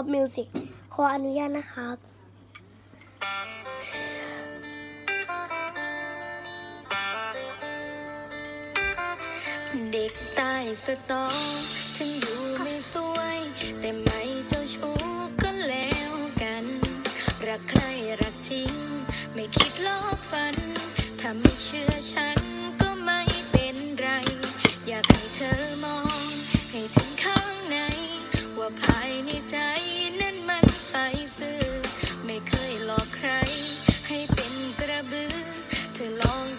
ป๊อปมิวสิกขออนุญาตนะครับเด็กใต้สตอถึงดูไม่สวย แต่ไม่เจ้าชู้ก็แล้วกัน รักใครรักจริง ไม่คิดลอกฝัน ถ้าไม่เชื่อฉันก็ไม่เป็นไร อยากให้เธอมอง ให้ถึงข้างใน ว่าภายในใจ เป็นกระบือเธอลอง